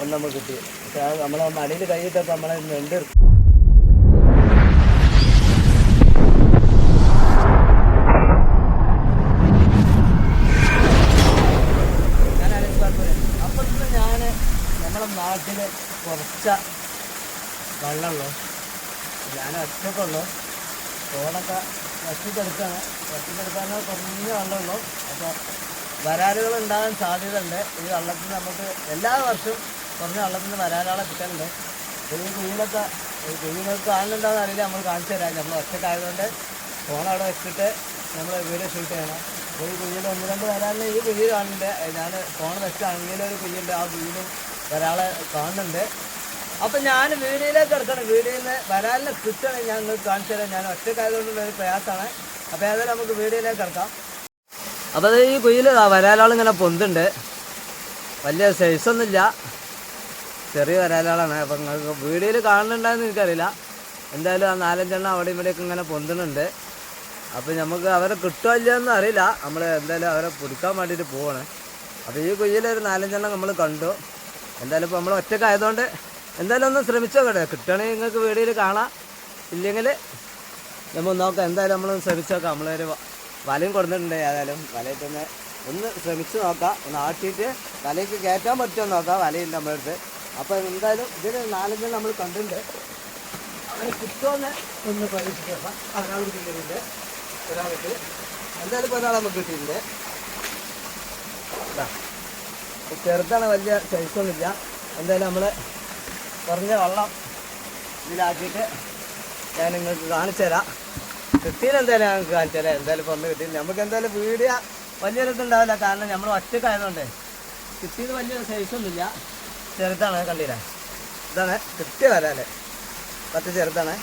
ഒന്ന് നമുക്ക് കിട്ടി. പക്ഷെ നമ്മളെ മടിയിൽ കൈയിട്ടപ്പോൾ നമ്മളെ നെണ്ട് നാട്ടിൽ കുറച്ച വെള്ളമുള്ളൂ. ഞാൻ ഒറ്റക്കുള്ളൂ ഫോണൊക്കെ വറ്റിക്കെടുക്കാണ് വറ്റിക്കെടുക്കാൻ കുറഞ്ഞ വെള്ളമുള്ളൂ. അപ്പോൾ വരാലുകൾ ഉണ്ടാകാൻ സാധ്യതയുണ്ട്. ഈ വള്ളത്തിൽ നമുക്ക് എല്ലാ വർഷവും കുറഞ്ഞ വെള്ളത്തിന് വരാലുകളെ കിട്ടാനുണ്ട് ഈ കുഴിയിലൊക്കെ ഈ കുഴികൾക്ക് കാണുന്നുണ്ടോയെന്ന് അറിയില്ല. നമ്മൾ കാണിച്ചു തരാം. നമ്മൾ ഒറ്റക്കായതുകൊണ്ട് ഫോൺ അവിടെ വെച്ചിട്ട് നമ്മൾ വീഡിയോ ഷൂട്ട് ചെയ്യണം. ഈ കുഴിയിൽ ഒന്ന് രണ്ട് വരാലിന് ഈ കുഞ്ഞ് കാണുന്നുണ്ട്. ഞാൻ ഫോൺ വെച്ചാണെങ്കിൽ ഒരു കുഞ്ഞിന്റെ ആ വീടും ഒരാളെ കാണുന്നുണ്ട്. അപ്പം ഞാൻ വീഡിയോയിലേക്ക് എടുക്കണം വീഡിയോയിൽ നിന്ന് വരാലിനെ കിട്ടണം. ഞാൻ നിങ്ങൾക്ക് കാണിച്ചു തരാം. ഞാൻ ഒറ്റക്കായതുകൊണ്ടുള്ള ഒരു പ്രയാസമാണ്. അപ്പോൾ ഏതായാലും നമുക്ക് വീഡിയോയിലേക്ക് എടുക്കാം അപ്പോൾ അത് ഈ കുയിൽ വരാലാളിങ്ങനെ പൊന്തുണ്ട്. വലിയ സൈസൊന്നുമില്ല ചെറിയ വരാലാളാണ്. അപ്പം നിങ്ങൾക്ക് വീഡിയോയിൽ കാണുന്നുണ്ടായെന്ന് എനിക്കറിയില്ല. എന്തായാലും ആ നാലഞ്ചെണ്ണം അവിടെ ഇവിടെയൊക്കെ ഇങ്ങനെ പൊന്തുന്നുണ്ട്. അപ്പോൾ നമുക്ക് അവരെ കിട്ടുമോ ഇല്ലയെന്ന് അറിയില്ല. നമ്മൾ എന്തായാലും അവരെ പിടിക്കാൻ വേണ്ടിയിട്ട് പോവാണ്. അപ്പോൾ ഈ കുയ്യിൽ ഒരു നാലഞ്ചെണ്ണം നമ്മൾ കണ്ടു. എന്തായാലും ഇപ്പോൾ നമ്മൾ ഒറ്റക്കായതുകൊണ്ട് എന്തായാലും ഒന്ന് ശ്രമിച്ചോ കേട്ടോ കിട്ടണമെങ്കിൽ നിങ്ങൾക്ക് വീഡിയോയിൽ കാണാം. ഇല്ലെങ്കിൽ നമ്മൾ നോക്കാം. എന്തായാലും നമ്മളൊന്ന് ശ്രമിച്ചു നോക്കാം. നമ്മളൊരു വലയും കൊടുത്തിട്ടുണ്ട് ഏതായാലും. വലയിട്ടൊന്ന് ഒന്ന് ശ്രമിച്ച് നോക്കാം. ഒന്ന് ആട്ടിയിട്ട് വലയ്ക്ക് കയറ്റാൻ പറ്റുമോ നോക്കാം. വലയില്ല നമ്മുടെ അടുത്ത് അപ്പോൾ എന്തായാലും ഇതിൽ നാലഞ്ചെണ്ണം നമ്മൾ കണ്ടിട്ടുണ്ട്. അങ്ങനെ കിട്ടുമെന്ന് ഒന്ന് പരീക്ഷിക്കാം. ഒരാൾ കിട്ടിയിട്ടുണ്ട് ഒരാൾക്ക് എന്തായാലും ഒരാൾ നമുക്ക് കിട്ടിയിട്ടുണ്ട്. ചെറുതാണ് വലിയ സൈസൊന്നുമില്ല എന്തായാലും നമ്മൾ കുറഞ്ഞ വെള്ളം ഇതിലാക്കിയിട്ട് ഞാൻ നിങ്ങൾക്ക് കാണിച്ചു തരാം. കിട്ടിയത് എന്തായാലും ഞങ്ങൾക്ക് കാണിച്ചു തരാം. എന്തായാലും ഇപ്പോൾ ഒന്ന് കിട്ടിയില്ല. നമുക്ക് എന്തായാലും വീഡിയോ വലിയൊരു ഇതുണ്ടാവില്ല കാരണം നമ്മൾ ഒറ്റക്കായതുകൊണ്ട് കിട്ടിയത് വലിയൊരു സൈസൊന്നുമില്ല ചെറുതാണ് കണ്ടില്ല? ഇതാണ് കിട്ടിയ വരാൽ. പത്ത് ചെറുതാണ്.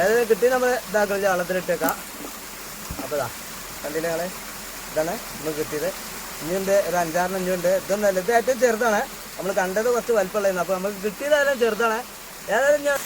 ഏതായാലും കിട്ടി നമ്മൾ ഇതാക്കി വെള്ളത്തിലിട്ടേക്കാം അപ്പോൾ ഇതാ കണ്ടില്ല ഞങ്ങൾ ഇതാണ് നമ്മൾ കിട്ടിയത്. ഇനിയുണ്ട് ഒരു അഞ്ചാറിന് അഞ്ചുണ്ട് ഇതൊന്നല്ല ഇത് ഏറ്റവും ചെറുതാണ്. നമ്മൾ കണ്ടത് കുറച്ച് വലിപ്പമുള്ളതായിരുന്നു. അപ്പോൾ നമുക്ക് കിട്ടിയതായാലും ചെറുതാണ്. ഏതായാലും ഞാൻ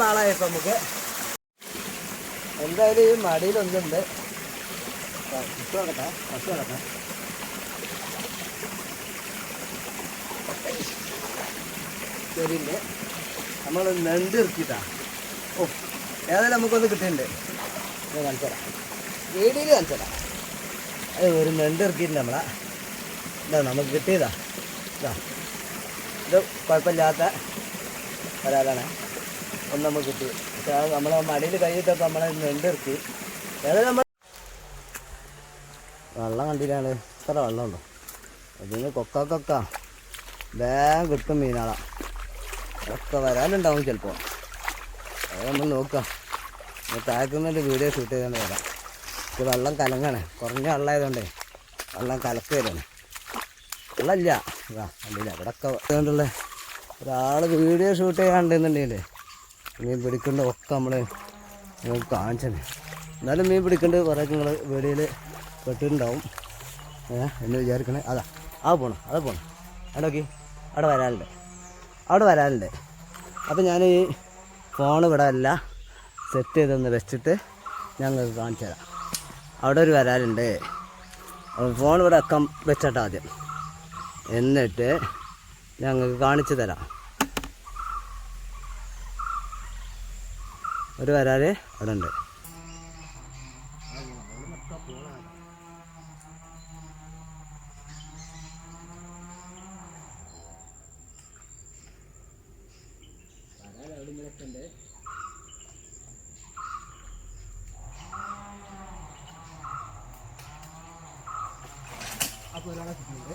ഇപ്പം നമുക്ക്. എന്തായാലും ഈ മടിയിലൊന്നുണ്ട് നടക്കാം ശരിയുണ്ട് നമ്മൾ നെണ്ട് ഇറക്കിട്ടാ ഓ ഏതായാലും നമുക്കൊന്ന് കിട്ടിയിട്ടുണ്ട്. ഞാൻ കാണിച്ചു തരാം. അത് ഒരു നെണ്ട് ഇറക്കിയിട്ടുണ്ട് നമ്മളാ. ഇതാ നമുക്ക് കിട്ടിയതാ. ഇതാ. ഇത് കുഴപ്പമില്ലാത്ത ഒരാളാണ്. ഒന്ന് നമുക്ക് കിട്ടി. നമ്മളെ മടിയിൽ കൈയിട്ടപ്പോൾ നമ്മളെ നെണ്ടിറക്കി ഏതായാലും നമ്മൾ വെള്ളം കണ്ടില്ലാണ് ഇത്ര വെള്ളമുണ്ടോ? അതിന് കൊക്ക വേഗം കിട്ടും മീനാളാ. ഒക്കെ വരാനുണ്ടാവും ചിലപ്പോൾ അത് നമ്മൾ നോക്കാം. താഴ്ത്തുന്നതിന്റെ വീഡിയോ ഷൂട്ട് ചെയ്തുകൊണ്ട് വരാം. ഇത് വെള്ളം കലങ്ങാണ്. കുറഞ്ഞ വെള്ളമായതുകൊണ്ടേ വെള്ളം കലക്ക് വരാണ്. വെള്ളമില്ല. അല്ല ഇവിടെ ഒക്കെ ഒരാൾ വീഡിയോ ഷൂട്ട് ചെയ്യാണ്ടെന്നുണ്ടെങ്കിൽ മീൻ പിടിക്കേണ്ട ഒക്കെ നമ്മൾ കാണിച്ചത് എന്നാലും മീൻ പിടിക്കേണ്ടത് കുറേ നിങ്ങൾ വെളിയിൽ പെട്ടിട്ടുണ്ടാവും. എന്ന് വിചാരിക്കണേ. അതാ ആ പോണം അതാ പോണം. നോക്കി. അവിടെ വരാനുണ്ട്. അവിടെ വരാനുണ്ട്. അപ്പം ഞാൻ ഈ ഫോൺ ഇവിടെ അല്ല സെറ്റ് ചെയ്തെന്ന് വെച്ചിട്ട് ഞങ്ങൾക്ക് കാണിച്ചു തരാം. അവിടെ ഒരു വരാലുണ്ട് ഫോൺ ഇവിടെ അക്കം വെച്ചിട്ടാദ്യം എന്നിട്ട് ഞങ്ങൾക്ക് കാണിച്ചു തരാം. ഒരു വരാറ് അവിടെ ഉണ്ട് ഒരാളെ കിട്ടിയിട്ടുണ്ട്.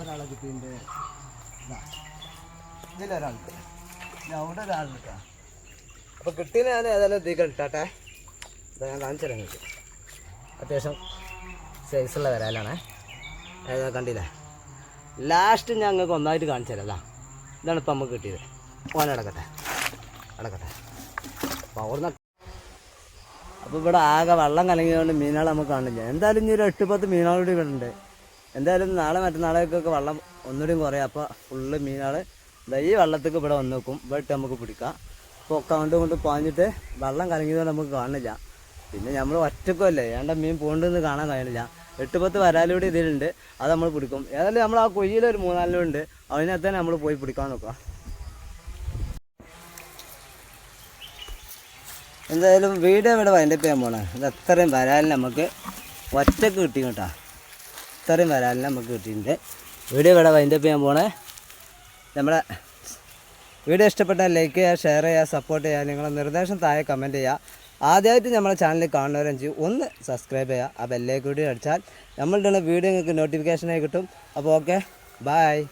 ഒരാളെ കിട്ടിയിട്ടുണ്ട്. ഇതിലൊരാളുണ്ട് അവിടെ ഒരാളെടുക്കാം അപ്പോൾ കിട്ടിയ ഞാൻ ഏതായാലും ഇതിൽ ഇട്ടാട്ടെ. ഇതാ ഞാൻ കാണിച്ചു തരാം നിങ്ങൾക്ക്. അത്യാവശ്യം സൈസുള്ള വരാലാണേ ഏതാ കണ്ടില്ലേ? ലാസ്റ്റ് ഞാൻ നിങ്ങൾക്ക് ഒന്നായിട്ട് കാണിച്ചു തരാം ഇതാണ് ഇപ്പം നമുക്ക് കിട്ടിയത്. ഓൻ അടക്കട്ടെ. അടക്കട്ടെ. അപ്പോൾ അപ്പോൾ ഇവിടെ ആകെ വെള്ളം കലങ്ങിയതുകൊണ്ട് മീനുകൾ നമുക്ക് കാണില്ല. എന്തായാലും ഇനി ഒരു എട്ട് പത്ത് മീനുകൾ കൂടി ഇവിടെ ഉണ്ട്. എന്തായാലും നാളെ മറ്റന്നാളേക്കൊക്കെ വെള്ളം ഒന്നുകൂടിയും കുറയും. അപ്പോൾ ഫുള്ള് മീനുകൾ ഈ വെള്ളത്തേക്ക് ഇവിടെ വന്ന് നോക്കും ഇവിടെ നമുക്ക് പിടിക്കാം. ഒക്കെ കൊണ്ട് കൊണ്ട് പാഞ്ഞിട്ട് വെള്ളം കലങ്ങിയതുകൊണ്ട് നമുക്ക് കാണില്ല പിന്നെ നമ്മൾ ഒറ്റക്കല്ലേ ഏണ്ട മീൻ പോകണ്ടെന്ന് കാണാൻ കഴിയണില്ല എട്ട് പത്ത് വരാലൂടെ ഇതിലുണ്ട് അത് നമ്മൾ പിടിക്കും. ഏതായാലും നമ്മൾ ആ കൊയ്യിലൊരു മൂന്നാലിലും ഉണ്ട് അതിനകത്ത് തന്നെ നമ്മൾ പോയി പിടിക്കാൻ നോക്കാം. എന്തായാലും വീട് ഇവിടെ വൈൻഡപ്പ് ചെയ്യാൻ പോണേ? ഇത് അത്രയും വരാലിന് നമുക്ക് ഒറ്റയ്ക്ക് കിട്ടി കേട്ടോ. ഇത്രയും വരാലിന് നമുക്ക് കിട്ടിയിട്ടുണ്ട്. വീട് ഇവിടെ വൈൻഡപ്പ് ചെയ്യാൻ പോണേ? നമ്മളെ വീഡിയോ ഇഷ്ടപ്പെട്ടാൽ ലൈക്ക് ചെയ്യുക ഷെയർ ചെയ്യുക സപ്പോർട്ട് ചെയ്യുക നിങ്ങളുടെ നിർദ്ദേശം താഴെ കമന്റ് ചെയ്യുക. ആദ്യമായിട്ട് നമ്മളെ ചാനൽ കാണുന്നവരും ഒന്ന് സബ്സ്ക്രൈബ് ചെയ്യുക ആ ബെല്ലേക്ക് കൂടി അടിച്ചാൽ നമ്മളുടെ വീഡിയോ നിങ്ങൾക്ക് നോട്ടിഫിക്കേഷനായി കിട്ടും. അപ്പോൾ ഓക്കെ ബായ്